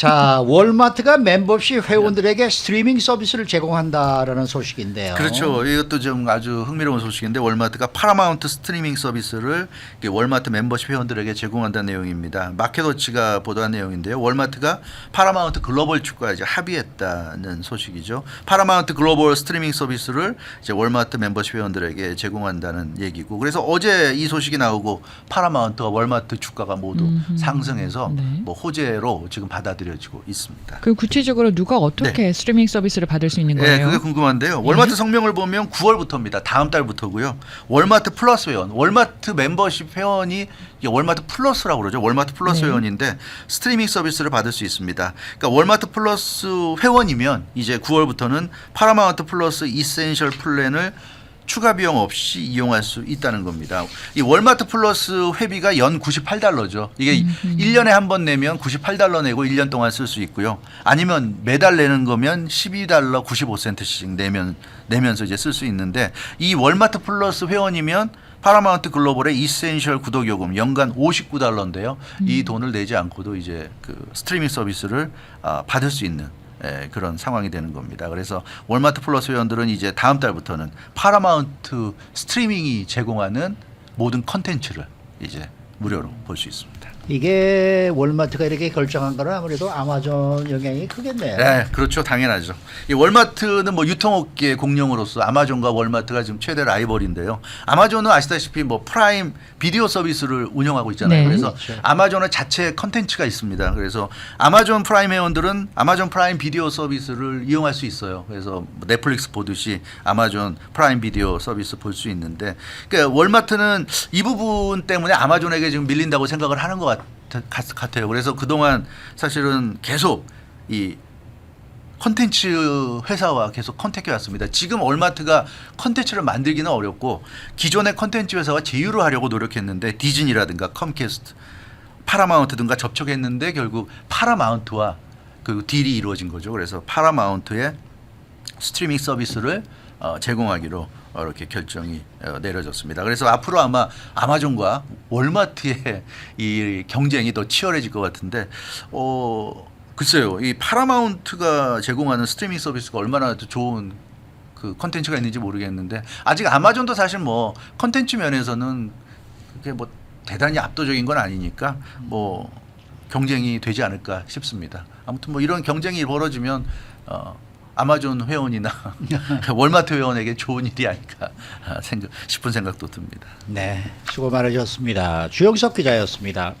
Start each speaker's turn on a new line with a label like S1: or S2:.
S1: 자, 월마트가 멤버십 회원들에게 스트리밍 서비스를 제공한다라는 소식인데요.
S2: 그렇죠. 이것도 좀 아주 흥미로운 소식인데 월마트가 파라마운트 스트리밍 서비스를 월마트 멤버십 회원들에게 제공한다는 내용입니다. 마켓워치가 보도한 내용인데요. 월마트가 파라마운트 글로벌 축구와 이제 합의했다는 소식이죠. 파라마운트 글로벌 스트리밍 서비스를 이제 월마트 멤버십 회원들에게 제공한다는 얘기고 그래서 어제 이 소식이 나오고 파라마운트와 월마트 주가가 모두
S3: 음흠.
S2: 상승해서
S3: 네.
S2: 뭐 호재로 지금 받아들여 지고 있습니다.
S3: 그 구체적으로 누가 어떻게 스트리밍 서비스를 받을 수 있는
S2: 네,
S3: 거예요?
S2: 그게 궁금한데요. 월마트 성명을 보면 9월부터입니다. 다음 달부터고요. 월마트 플러스 회원, 월마트 멤버십 회원이 월마트 플러스라고 그러죠. 월마트 플러스
S3: 네.
S2: 회원인데 스트리밍 서비스를 받을 수 있습니다. 그러니까 월마트 플러스 회원이면 이제 9월부터는 파라마운트 플러스 이센셜 플랜을 추가 비용 없이 이용할 수 있다는 겁니다. 이 월마트 플러스 회비가 연 98달러죠. 이게 1년에 한 번 내면 98달러 내고 1년 동안 쓸 수 있고요. 아니면 매달 내는 거면 12달러 95센트씩 내면 내면서 이제 쓸 수 있는데 이 월마트 플러스 회원이면 파라마운트 글로벌의 이센셜 구독 요금 연간 59달러인데요. 이 돈을 내지 않고도 이제 그 스트리밍 서비스를 아, 받을 수 있는 예, 그런 상황이 되는 겁니다. 그래서 월마트 플러스 회원들은 이제 다음 달부터는 파라마운트 스트리밍이 제공하는 모든 컨텐츠를 이제 무료로 볼 수 있습니다.
S1: 이게 월마트가 이렇게 결정한 거는 아무래도 아마존 영향이 크겠네요.
S2: 네, 그렇죠. 당연하죠. 이 월마트는 뭐 유통업계 공룡으로서 아마존과 월마트가 지금 최대 라이벌인데요. 아마존은 아시다시피 뭐 프라임 비디오 서비스를 운영하고 있잖아요.
S3: 네.
S2: 그래서
S1: 그렇죠.
S2: 아마존은 자체 컨텐츠가 있습니다. 그래서 아마존 프라임 회원들은 아마존 프라임 비디오 서비스를 이용할 수 있어요. 그래서 뭐 넷플릭스 보듯이 아마존 프라임 비디오 서비스 볼 수 있는데 그러니까 월마트는 이 부분 때문에 아마존에게 지금 밀린다고 생각을 하는 것 같, 같- 같아요. 그래서 그동안 사실은 계속 이 컨텐츠 회사와 계속 컨택해 왔습니다. 지금 월마트가 컨텐츠를 만들기는 어렵고 기존의 컨텐츠 회사와 제휴를 하려고 노력했는데 디즈니라든가 컴캐스트, 파라마운트 등과 접촉했는데 결국 파라마운트와 그 딜이 이루어진 거죠. 그래서 파라마운트의 스트리밍 서비스를 어, 제공하기로 어, 이렇게 결정이 어, 내려졌습니다. 그래서 앞으로 아마 아마존과 월마트의 이 경쟁이 더 치열해질 것 같은데 어 글쎄요 이 파라마운트가 제공하는 스트리밍 서비스가 얼마나 더 좋은 그 컨텐츠가 있는지 모르겠는데 아직 아마존도 사실 뭐 컨텐츠 면에서는 그게 뭐 대단히 압도적인 건 아니니까 뭐 경쟁이 되지 않을까 싶습니다. 아무튼 뭐 이런 경쟁이 벌어지면 어, 아마존 회원이나 월마트 회원에게 좋은 일이 아닐까 생각 싶은 생각도 듭니다.
S1: 네, 수고 많으셨습니다. 주영석 기자였습니다.